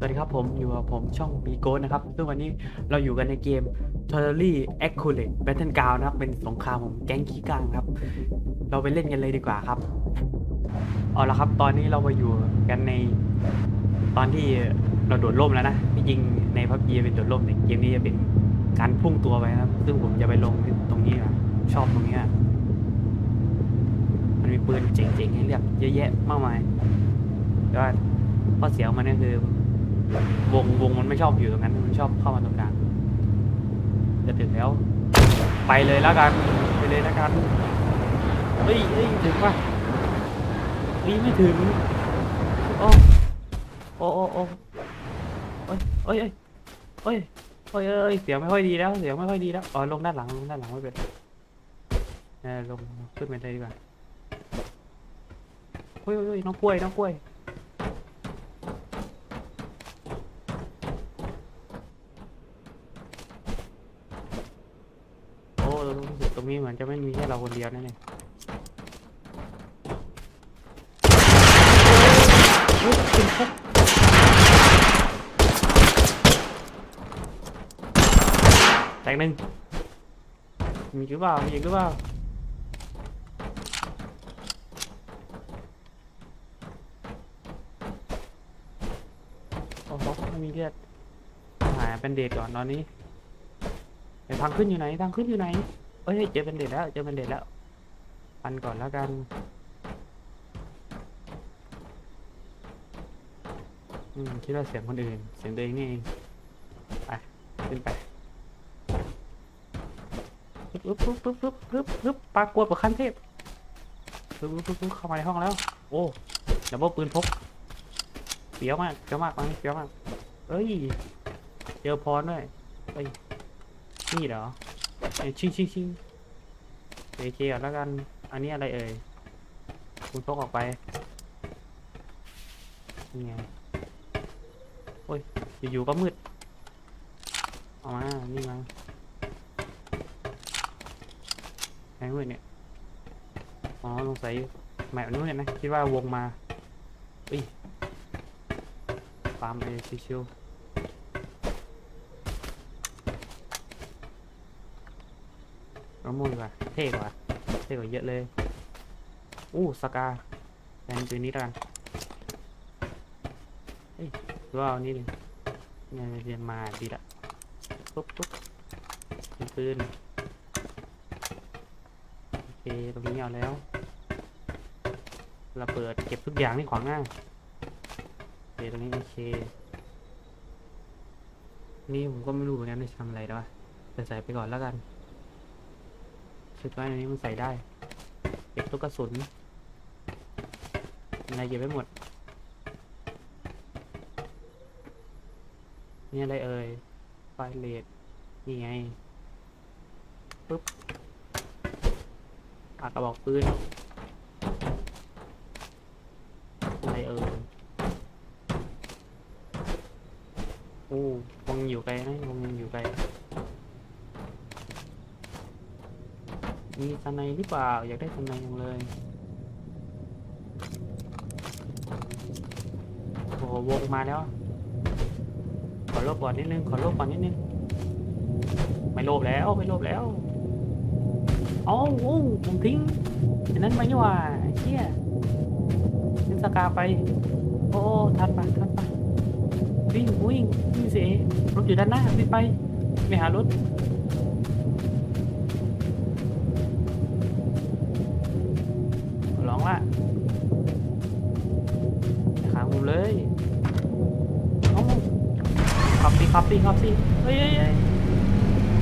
สวัสดีครับผมอยู่กับผมช่องบีโกนะครับ ซึ่งวันนี้เราอยู่กันในเกม t o t a l l y Accurate Battleground นะครับ เป็นสงครามของแก๊งขี้กลางครับ เราไปเล่นกันเลยดีกว่าครับ เอาละครับตอนนี้เรามาอยู่กันในตอนที่เราโดดร่มแล้วนะที่จริงในพับจีเป็นโดดร่มในเกมนี้จะเป็นการพุ่งตัวไปครับ ซึ่งผมจะไปลงที่ตรงนี้นะชอบตรงนี้นะมันมีปืนเจ๋งๆให้เลือกเยอะแยะมากมายแต่ว่าข้อเสียของมันก็คือ วงวงมันไม่ชอบอยู่ตรงนั้น มันชอบเข้ามาตรงกลาง จะถึงแล้ว ไปเลยแล้วกัน ไปเลยแล้วกัน เฮ้ยเฮ้ยถึงป่ะเฮ้ยไม่ถึง โอ้โอ้โอ้โอ้เอ้ยเอ้ยเอ้ยเอ้ยเอ้ยเอ้ยเสียงไม่ค่อยดีแล้ว เสียงไม่ค่อยดีแล้ว อ๋อ ลงด้านหลัง ลงด้านหลังไม่เป็นเออลงขึ้นไปเลยดีกว่าเฮ้ยเฮ้ยเฮ้ยน้องกล้วย น้องกล้วย อ้รู้สึกตรงนี้เหมือนจะไม่มีแค่เราคนเดียวแน่ๆเฮ้ยแตกหนึ่งมีหรือเปล่ามีอีกหรือเปล่าโอ้โหไม่มีเลือดหาเป็นเดทก่อนตอนนี้ไอ้ทางขึ้นอยู่ไหนทางขึ้นอยู่ไหน อ้ยเจอเป็นเด็ดแล้วเจอเป็นเด็ดแล้วปันก่อนแล้วกัน อืมคิดว่าเสียงคนอื่น เสียงตัวเองนี่เองไปขึ้นไปปึ๊บปึ๊บปึ๊บปึ๊บปึ๊บปึ๊บปลากวดกับขั้นเทพปึ๊บปึ๊บปึ๊บเข้ามาในห้องแล้ว โอ้ดับเบิลปืนพกเปรี้ยวมากเปี้ยวมากตอนเปรี้ยวมากเอ้ย เจอพรด้วยเอ้ยนี่เหรอ เอ้ยชิงชิงชิงเอเคก่อนแล้วกัน อันนี้อะไรเอ่ย คุณพกออกไปนี่ไงโอ้ย อยู่ๆก็มืดเอามา นี่มาไหนมืดเนี่ย อ๋อ สงสัยแมปนู้นเนี่ยนะ คิดว่าวงมาอุ้ยฟาร์มเลยชิวๆ มะม่วงดีกว่าเท่กว่าเท่กว่าเยอะเลย อู้สกาแทนตัวนี้แล้วกันเอ้ยหรือว่าเอานี่ดิเนี่ยเรียนมาดีละปุ๊บปุ๊บปืนโอเคตรงนี้เอาแล้วเราเปิดเก็บทุกอย่างที่ขวางหน้าโอเคตรงนี้โอเคนี่ผมก็ไม่รู้เหมือนกันจะทำอะไรแล้วแต่ใส่ไปก่อนแล้วกัน ชุดไม้นนี้มันใส่ได้เก็บตุกกระสุนอะไรเก็บไว้หมดนี่อะไรเอ่ยไฟเลดนี่ไงปึ๊บปากกระบอกปืน อะไรเอ่ย โอ้วงอยู่ไกลนะวงยังอยู่ไกล มีสไนหรือเปล่า อยากได้สไนยังเลยโอ้โหวงมาแล้ว ขอลบก่อนนิดนึง ขอลบก่อนนิดนึง ไม่โลภแล้ว ไม่โลภแล้วเอ้าโอ้ผมทิ้งอันนั้นมานี่หว่าเชี่ยทิ้งสกาไป โอ้ทันปะทันปะวิ่งวิ่งวิ่งเสียรถอยู่ด้านหน้าวิ่งไป ไม่หารถ ขับสิขับสิขับสิเฮ้ยเฮ้ยเฮ้ย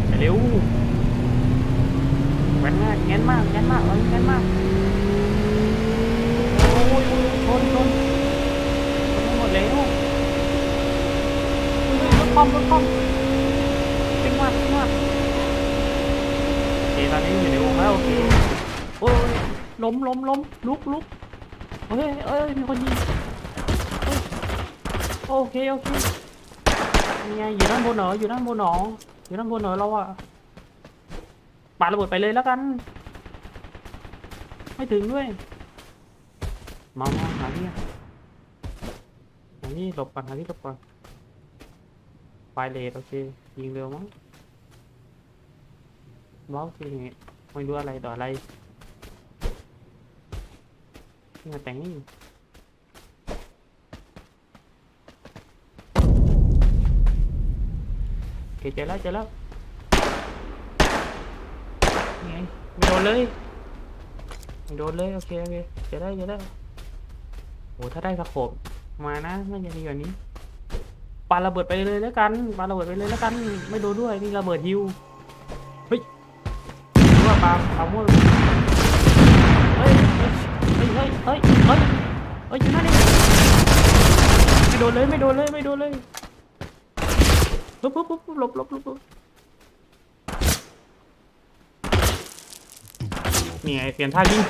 ไปเร็วแว้นมากแง้นมากแง้นมากแง้นมากโอ้ยชนชนชนหมดแล้วเฮ้ยรถคอมรถคอมเป็นมากเป็นมากโอเคตอนนี้อยู่ในวงแล้วโอเคโอ้ยล้มล้มล้มลุกลุกเฮ้ยเอ้ยมีคนยิงโอเคโอเค นี่ไงอยู่ด้านบนเหรออยู่ด้านบนเหรออยู่ด้านบนเหรอเราอะปาระเบิดไปเลยแล้วกัน ไม่ถึงด้วยมามาหาที่หาที่หลบก่อนหาที่หลบก่อนไฟเลทโอเคยิงเร็วมั้งว้าวคือไม่รู้อะไรต่ออะไรนี่มาแต่งนี่โอ เคเจอแล้วเจอแล้วนี่ไงไม่โดนเลยไม่โดนเลยโอเคโอเคเจอได้เจอได้โหถ้าได้สะโขบมานะน่าจะดีกว่านี้ปาระเบิดไปเลยแล้วกันปาระเบิดไปเลยแล้วกัน ไม่โดนด้วยนี่ระเบิดฮิวเฮ้ยหรือว่าปาปามั่เฮ้ยเฮ้ยเฮ้ยเฮ้ยเฮ้ยเฮ้ยอยู่นั่นนี่ไม่โดนเลยไม่โดนเลยไม่โดนเลย ปุ๊บปุ๊บปุ๊บลบลบลบลบนี่ไงเปลี่ยนท่ายิง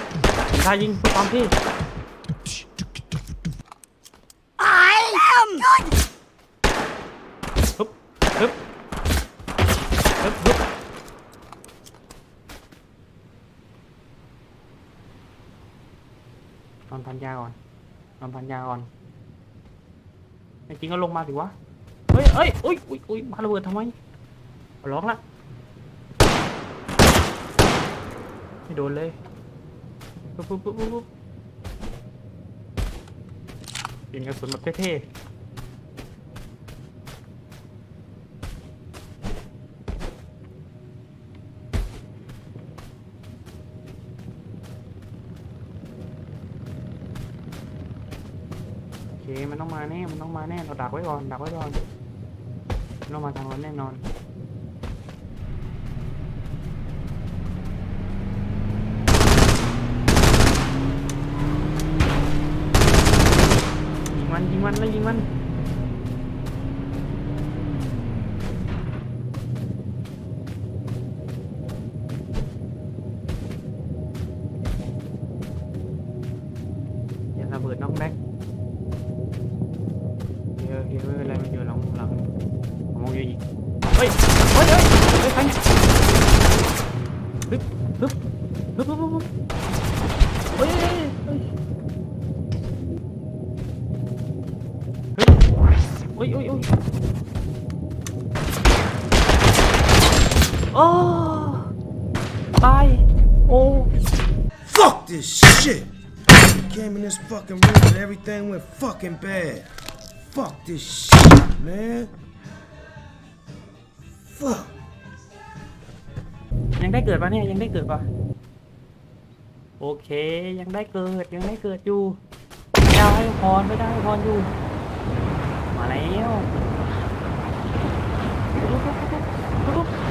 เปลี่ยนท่ายิงเพื่อความเท่ I am good. ฮึบฮึบฮึบฮึบนอนพันยาก่อนนอนพันยาก่อนไม่จริงก็ลงมาสิวะ ฮ้ยเฮ้ยอุ้ยอุ้ยอุ้ยมาระเบิดทำไมร้องละไม่โดนเลยปุ๊บปุ๊บปุ๊บปุ๊บยิงกระสุนแบบเท่โอเคมันต้องมาแน่ มันต้องมาแน่ เราดักไว้ก่อน ดักไว้ก่อน มันต้องมาทางนั้นแน่นอนยิงมันยิงมันแล้วยิงมันอย่าระเบิดน้องแบ็ค เฮ้ย เฮ้ย เฮ้ย เฮ้ยใครฮึบฮึบฮึบฮึบฮึบฮึบเฮ้ยเฮ้ยเฮ้ยเฮ้ยเฮ้ยเฮ้ยเฮ้ยโอ้ตาย โอ้ Fuck this shit! Came in this fucking room and everything went fucking bad. Fuck this shit, man. Fuck. ยังได้เกิดปะเนี่ยยังได้เกิดปะโอเค ยังได้เกิดยังได้เกิดอยู่ไม่ได้พรไม่ได้พรอยู่ มาแล้ว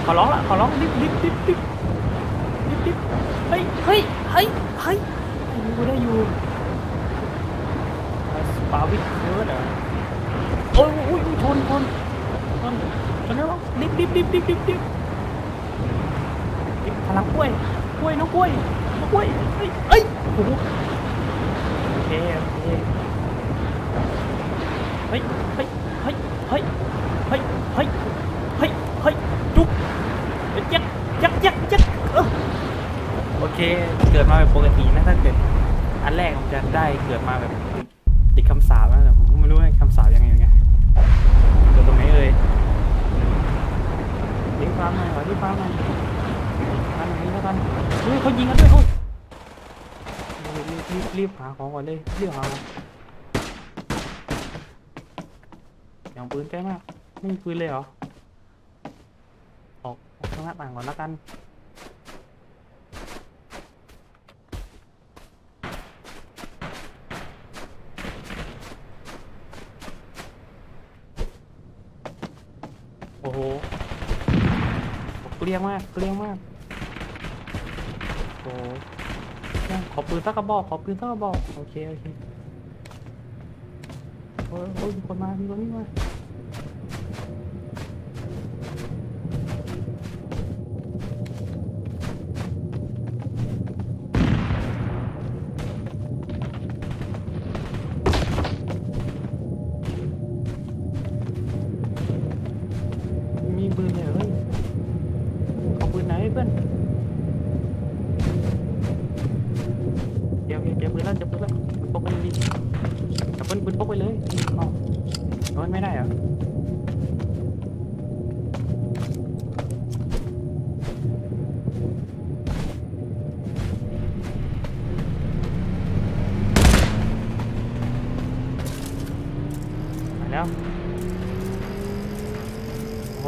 ขอร้องละขอร้องดิบดิบดิบดิบดิบดิบเฮ้ยเฮ้ยเฮ้ยเฮ้ยได้อยู่ได้อยู่สปาวิทเฟิร์สเหรอโอ้ยโอ้ยโอ้ยชนชนช นชนแล้วดิบดิบดิบดิบดิบดิบพลังกล้วยกล้วยน้องกล้วยน้องกล้วยเฮ้ยเฮ้ยโอ้โหโอเคโอเคเฮ้ยเฮ้ยเฮ้ยเฮ้ยเฮ้ยเฮ้ยเฮ้ยเฮ้ยจุ๊บยักยักยักยักเออโอเค เกิดมาแบบปกตินะถ้าเกิดอันแรกผมจะได้เกิดมาแบบติดคำสาปนะแต่ผมก็ไม่รู้ว่าคำสาปยังไงยังไงเกิดตรงไหนเอ่ยรีบฟังหน่อยขอรีบฟังหน่อยฟังหน่อยนี้แล้วกันเฮ้ยเขายิงกันด้วยโอ้ย รีบรีบหาของก่อนเลยรีบหาของอย่างปืนใกล้มากไม่มีปืนเลยเหรอออกออกทางหน้าต่างก่อนแล้วกันโอ้โหเกลี้ยงมากเกลี้ยงมากโอ้ โหขอปืนสักกระบอกขอปืนสักกระบอกโอเคโอเคโอ้ยโอ้ยมีคนมามีคนนี้มา ไม่ได้อะ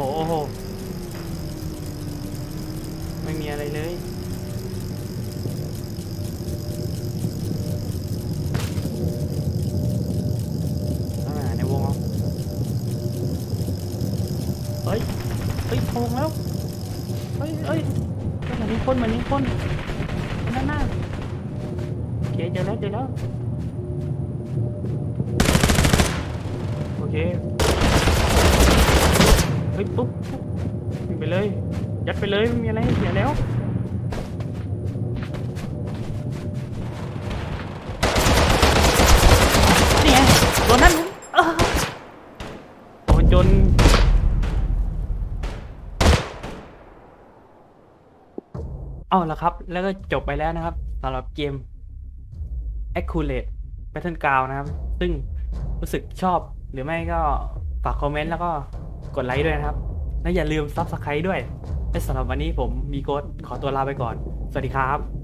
อ้โหโอ้โห ไม่มีอะไรเลย คนนั่นน่ะโอเคเจอแล้วเจอแล้วโอเคเฮ้ยปุ๊บยิงไปเลย ยัดไปเลยไม่มีอะไรให้เสียแล้วนี่ไงโดนนั่นเอ้โดนจน เอาละครับ แล้วก็จบไปแล้วนะครับสำหรับเกม Accurate Battleground นะครับ ซึ่งรู้สึกชอบหรือไม่ก็ฝากคอมเมนต์แล้วก็กดไลค์ด้วยนะครับ และอย่าลืม Subscribe ด้วยและสำหรับวันนี้ผมมีโค้ดขอตัวลาไปก่อน สวัสดีครับ